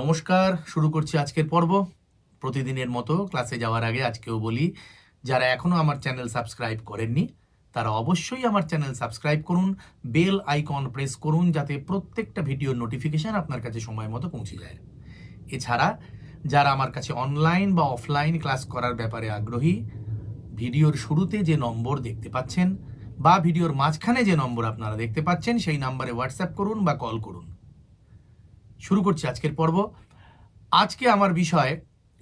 নমস্কার, শুরু করছি আজকের পর্ব। প্রতিদিনের মতো ক্লাসে যাওয়ার আগে আজকেও বলি, যারা এখনও আমার চ্যানেল সাবস্ক্রাইব করেননি, তারা অবশ্যই আমার চ্যানেল সাবস্ক্রাইব করুন বেল আইকন প্রেস করুন, যাতে প্রত্যেকটা ভিডিওর নোটিফিকেশন আপনার কাছে সময় মতো পৌঁছে যায়। এছাড়া, যারা আমার কাছে অনলাইন বা অফলাইন ক্লাস করার ব্যাপারে আগ্রহী, ভিডিওর শুরুতে যে নম্বর দেখতে পাচ্ছেন, বা ভিডিওর মাঝখানে যে নম্বর আপনারা দেখতে পাচ্ছেন, সেই নাম্বারে হোয়াটসঅ্যাপ করুন বা কল করুন। শুরু করছি আজকের পর্ব। আজকে আমার বিষয়,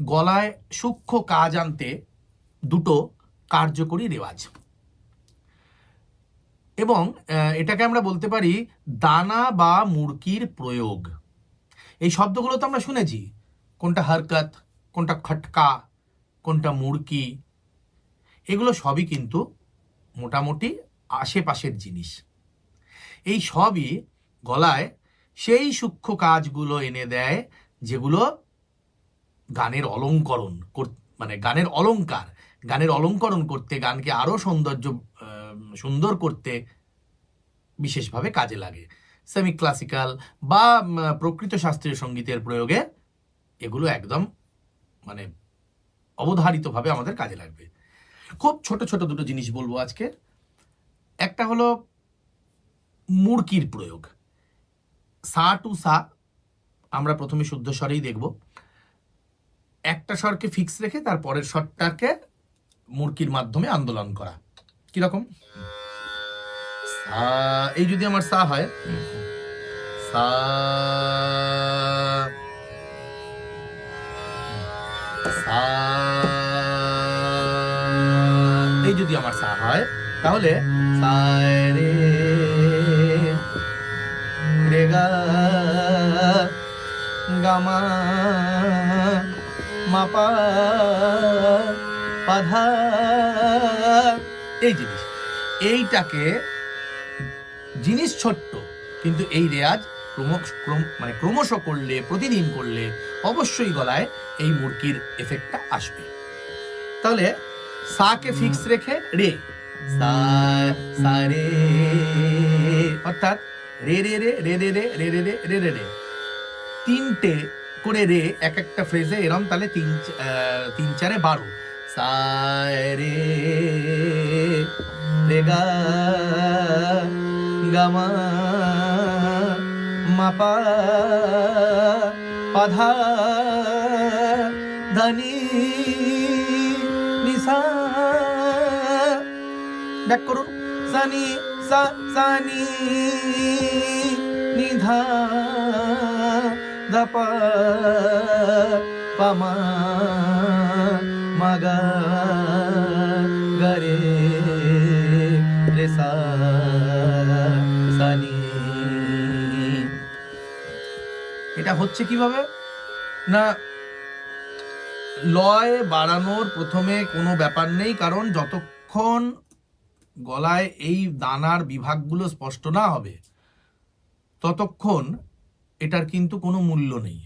গলায় সূক্ষ্ম কাজ আনতে দুটো কার্যকরী রেওয়াজ। এবং এটাকে আমরা বলতে পারি দানা বা মুরকির প্রয়োগ। এই শব্দগুলো তো আমরা শুনেছি। কোনটা হরকত, কোনটা খটকা, কোনটা মুরকি এগুলো সবই কিন্তু মোটামুটি আশেপাশের জিনিস। এই সবই গলায় সেই সূক্ষ্ম কাজগুলো এনে দেয় যেগুলো গানের অলঙ্করণ কর- মানে গানের অলংকার গানের অলঙ্করণ করতে, গানকে আরও সৌন্দর্য সুন্দর করতে বিশেষভাবে কাজে লাগে। সেমি ক্লাসিক্যাল বা প্রকৃত শাস্ত্রীয় সঙ্গীতের প্রয়োগে এগুলো একদম মানে অবধারিতভাবে আমাদের কাজে লাগবে। খুব ছোট ছোট দুটো জিনিস বলব আজকে। একটা হলো মুরকির প্রয়োগ। সা টু সা, আমরা প্রথমে শুদ্ধ স্বরেই দেখব। একটা স্বরকে ফিক্স রেখে তার পরের স্বরটাকে মুরকির মাধ্যমে আন্দোলন করা। কীরকম এই যদি আমার সা হয়, সা এই যদি আমার সা হয়, তাহলে সা রে গামা মাপা পাধা এই জিনিস এইটাকে জিনিস ছোট্ট কিন্তু এই রেয়াজ ক্রমশ ক্রম- মানে ক্রমশ করলে প্রতিদিন করলে অবশ্যই গলায় এই মুরগির এফেক্টটা আসবে তাহলে সাকে ফিক্স রেখে রে সা সা রে অর্থাৎ রে রে রে রে রে রে রে রে রে রে রে রে তিনটে করে রে, এক একটা ফ্রেজে এরম, তাহলে তিন তিন চারে বারো। সা রে রে গা গামা মাপা পাধা ধনি নিসা ব্যাক করুন। সানি সা সানি নিধা পামা মাগা গরে রে সা এটা হচ্ছে কীভাবে? না, লয় বাড়ানোর প্রথমে কোনো ব্যাপার নেই, কারণ যতক্ষণ গলায় এই দানার বিভাগগুলো স্পষ্ট না হবে, ততক্ষণ এটার কিন্তু কোনো মূল্য নেই।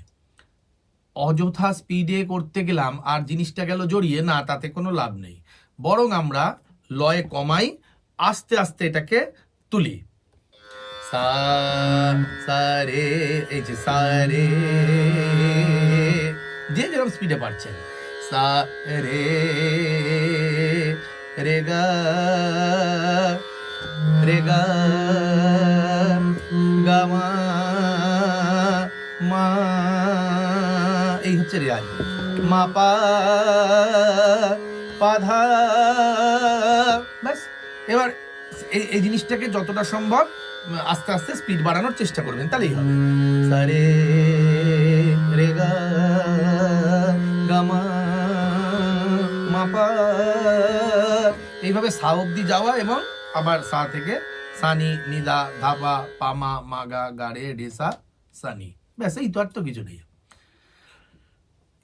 অযথা স্পিডে করতে গেলাম আর জিনিসটা গেল জড়িয়ে, না, তাতে কোনো লাভ নেই। বরং আমরা লয় কমাই, আস্তে আস্তে এটাকে তুলি। সা সা, রে, এই যে সা, রে, যে যেরকম স্পিডে পারছেন। সা, রে রে, গা রে, গা গা রেয়াজ মা পাধা ব্যাস। এবার এই জিনিসটাকে যতটা সম্ভব আস্তে আস্তে স্পিড বাড়ানোর চেষ্টা করবেন, তাহলেই হবে। সারে রে গা গামা মাপা এইভাবে সা অব্দি যাওয়া এবং আবার সা থেকে সানি, নিদা ধাপা পামা মাগা গাড়ে রেসা সানি। ব্যাস, এই তো আর তো কিছু নেই।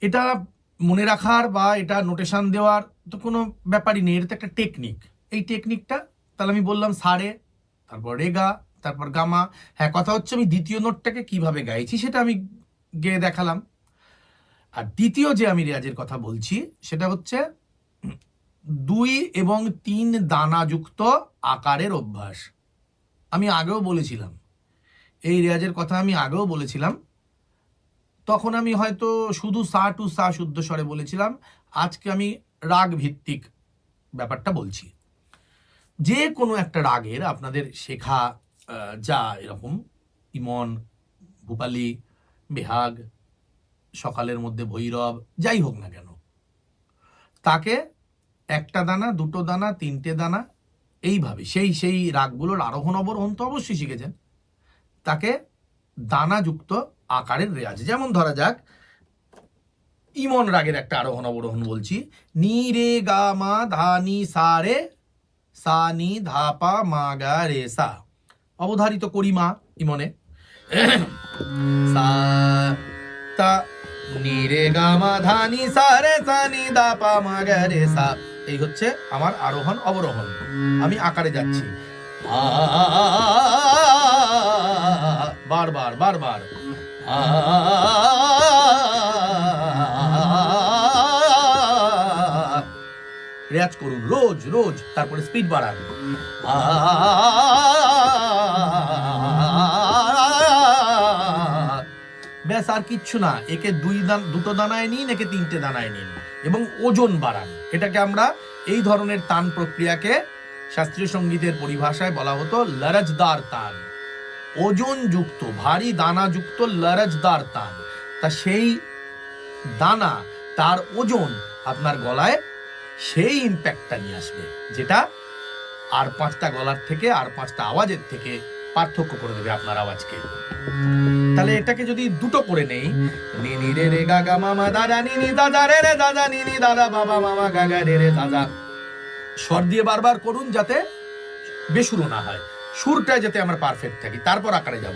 এটা মনে রাখার বা এটা নোটেশন দেওয়ার তো কোনো ব্যাপারই নেই, এটা তো একটা টেকনিক এই টেকনিকটা তাহলে আমি বললাম সারে, তারপর রেগা, তারপর গামা। হ্যাঁ কথা হচ্ছে আমি দ্বিতীয় নোটটাকে কীভাবে গাইছি সেটা আমি গেয়ে দেখালাম। আর দ্বিতীয় যে আমি রেয়াজের কথা বলছি, সেটা হচ্ছে দুই এবং তিন দানাযুক্ত আকারের অভ্যাস। আমি আগেও বলেছিলাম। এই রেয়াজের কথা আমি আগেও বলেছিলাম। তখন আমি হয়তো শুধু সা টু সা শুদ্ধ স্বরে বলেছিলাম। আজকে আমি রাগ ভিত্তিক ব্যাপারটা বলছি। যে কোনো একটা রাগের আপনাদের শেখা যা এরকম, ইমন, ভূপালি, বেহাগ, সকালের মধ্যে ভৈরব, যাই হোক না কেন। তাকে একটা দানা, দুটো দানা, তিনটে দানা, এইভাবে, সেই সেই রাগগুলোর আরোহণ অবরোহণ তো অবশ্যই শিখেছেন। তাকে দানাযুক্ত আকারের রেয়াজ। যেমন ধরা যাক, ইমন রাগের একটা আরোহণ অবরোহণ বলছি। নি রে গা মা ধা নি সা রে, সা নি ধা পা মা গা রে সা। অবধারিত করি মা ইমনে। তা নি সা রে এই হচ্ছে আমার আরোহণ অবরোহণ। আমি আকারে যাচ্ছি। বারবার বারবার। রেয়াজ করুন, রোজ রোজ, তারপরে স্পিড বাড়ান। ব্যাস, আর কিচ্ছু না, একে দুই দান, দুটো দানায় নিন, একে তিনটে দানায় নিন, এবং ওজন বাড়ান। এটাকে আমরা এই ধরনের তান প্রক্রিয়াকে শাস্ত্রীয় সঙ্গীতের পরিভাষায় বলা হতো লরজদার তান। ওজন যুক্ত ভারী দানা যুক্ত লরজদার তান তা সেই দানা, তার ওজন আপনার গলায় সেই ইম্প্যাক্টটা নিয়ে আসবে, যেটা আর পাঁচটা গলার থেকে, আর পাঁচটা আওয়াজের থেকে পার্থক্য করে দেবে আপনার আওয়াজকে। তাহলে এটাকে যদি দুটো করে নেই, নিনি রে রে গা গা মামা দাদা দাদা রে রে দাদা, নিনি দাদা বাবা মামা গাগা রে রে দাদা। স্বর দিয়ে বারবার করুন যাতে বেসুরো না হয়। সুরটা যাতে আমরা পারফেক্ট থাকি, তারপর আকারে যাব।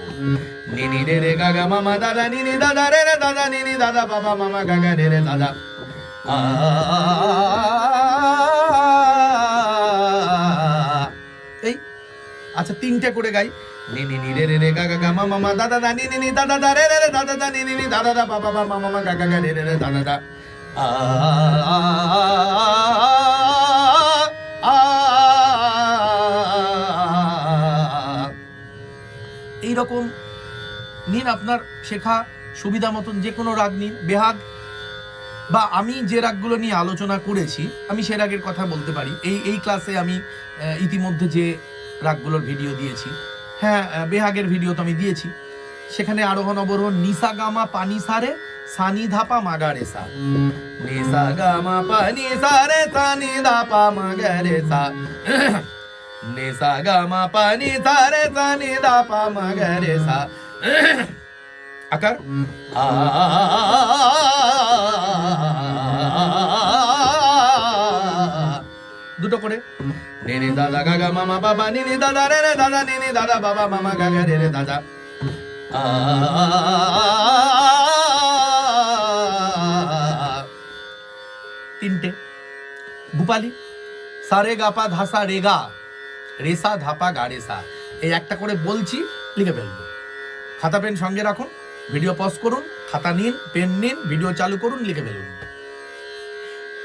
নিনি রে রে গা গা মামা দাদা, নিনি দাদা রে রে দাদা, নিনি দাদা বাবা মামা গাগা রে রে দাদা। এই আচ্ছা তিনটে করে গাই। নি নি রে রে রে গা গা গা মা মা দাদা দা নি দাদা দা, রে রে রে দাদা দা নি নি নি দাদা দা, বাবা বা মা মা মা গা গা গা, রে রে রে দাদা দা। আ আ এইরকম। নিন আপনার শেখা সুবিধা মতন যে কোনো রাগ নিন। বেহাগ বা আমি যে রাগগুলো নিয়ে আলোচনা করেছি, আমি সে রাগের কথা বলতে পারি। এই এই ক্লাসে আমি ইতিমধ্যে যে রাগগুলোর ভিডিও দিয়েছি হ্যাঁ বেহাগের ভিডিও তো আমি দিয়েছি, সেখানে আরোহণ অবরোহণ, নিসা গামা পানি সারে, সানি ধাপা মাগারে সা। নিসা গামা পানি সারে, সানি ধাপা মাগারে সা। নিসা গামা পানি সারে সানি ধাপা মাগারে সা। আকার? দুটো করে নিনি দাদা গাগা মামা বাবা, নিনি দাদা রে রে দাদা, নিনি দাদা বাবা মামা গাগা রে রে দাদা। তিনটে। ভূপালি সারে গাপা ধাসা রেগা রেসা ধাপা গা গাড়েসা এই একটা করে বলছি, লিখে ফেলব। খাতা পেন সঙ্গে রাখুন, ভিডিও পজ করুন, খাতা নিন, পেন নিন, ভিডিও চালু করুন, লিখে ফেলুন।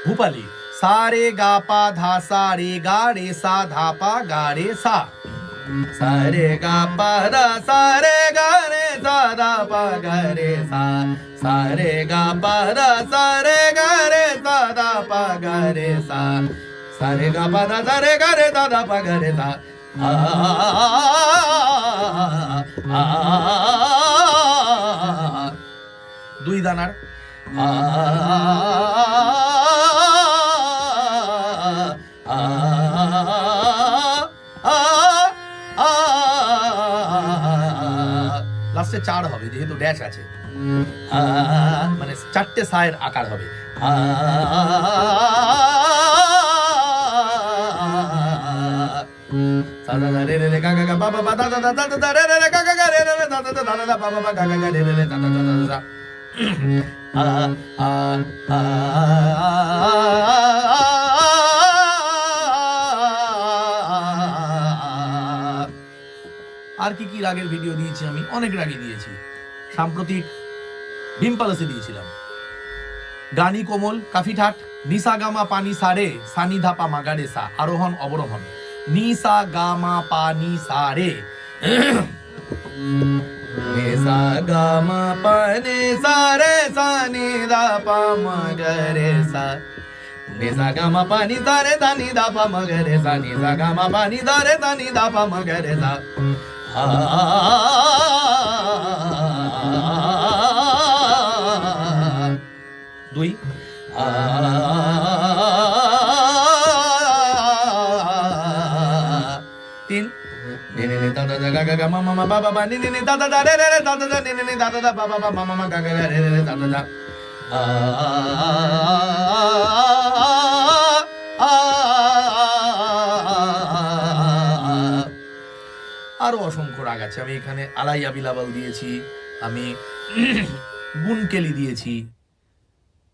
ভূপালি সারে গা পা ধা সা রে গা রে সা ধা পা গা রে সা সারে গা পা ধা সা রে গা রে সা ধা পা গা রে সা সারে গা পা ধা সা রে গা রে সা ধা পা গা রে সা সারে গা পা ধা রে গা রে ধা পা গা রে আ দুই দানার লাস্টে চার হবে যেহেতু ড্যাশ আছে মানে চারটে সায়ের আকার হবে আ, আর কি কি রাগের ভিডিও দিয়েছি আমি? অনেক রাগে দিয়েছি। সাম্প্রতিক ভীম প্যালেসে দিয়েছিলাম। গানি কোমল, কাফি ঠাট নিসা গামা, পানি সারে, সানি ধাপা মাগারে সা, আরোহণ, অবরোহণ। নিসা গামা পানি সারে নি সা গা মা পা নি সা রে সা নি দা পা মা গা রে সা নি সা গা মা পা নি সা রে সা নি দা পা মা গা রে সা নি সা গা মা নি দা দা দা গা গা গা মা মা মা বা বা বা নি নি নি দা দা দা রে রে রে দা দা দা নি নি নি দা দা দা বা বা বা মা মা মা গা গা রে রে রে দা দা দা আ আরও অসংখ্য রাগ আছে আমি এখানে আলাইয়া বিলাবল দিয়েছি আমি বুনকেলি দিয়েছি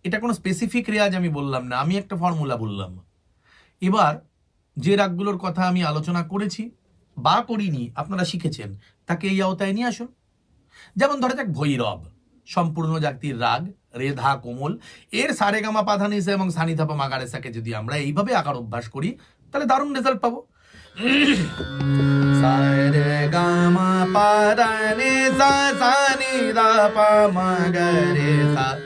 এটা কোনো স্পেসিফিক রেয়াজ আমি বললাম না আমি একটা ফর্মুলা বললাম এবার যে রাগগুলোর কথা আমি আলোচনা করেছি বা করিনি, আপনারা শিখেছেন। তাকে এই আওতায় নিয়ে আসুন। যেমন ধরা যাক ভৈরব, সম্পূর্ণ জাতির রাগ, রেধা, কোমল, এর সারেগামা পাধানিসা এবং সানিধাপা মাগারেসাকে যদি আমরা এইভাবে আঁকার অভ্যাস করি, তাহলে দারুণ রেজাল্ট পাবো। সারেগামা মাগারেসা।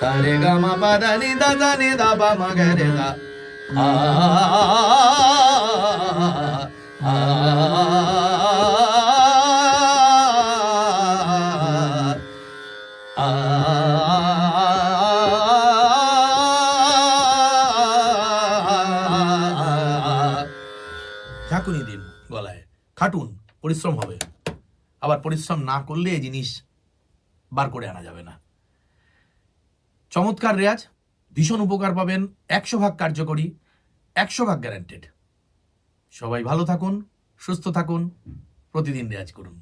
সারেগামা পাধানিসা সানিধাপা মাগারেসা আ আ আ ঝাঁকুনি দিন গলায়। খাটুন, পরিশ্রম হবে। আবার পরিশ্রম না করলে এই জিনিস বার করে আনা যাবে না। চমৎকার রেয়াজ, ভীষণ উপকার পাবেন, একশো ভাগ কার্যকরী, একশো ভাগ গ্যারান্টেড সবাই ভালো থাকুন সুস্থ থাকুন প্রতিদিন রেয়াজ করুন।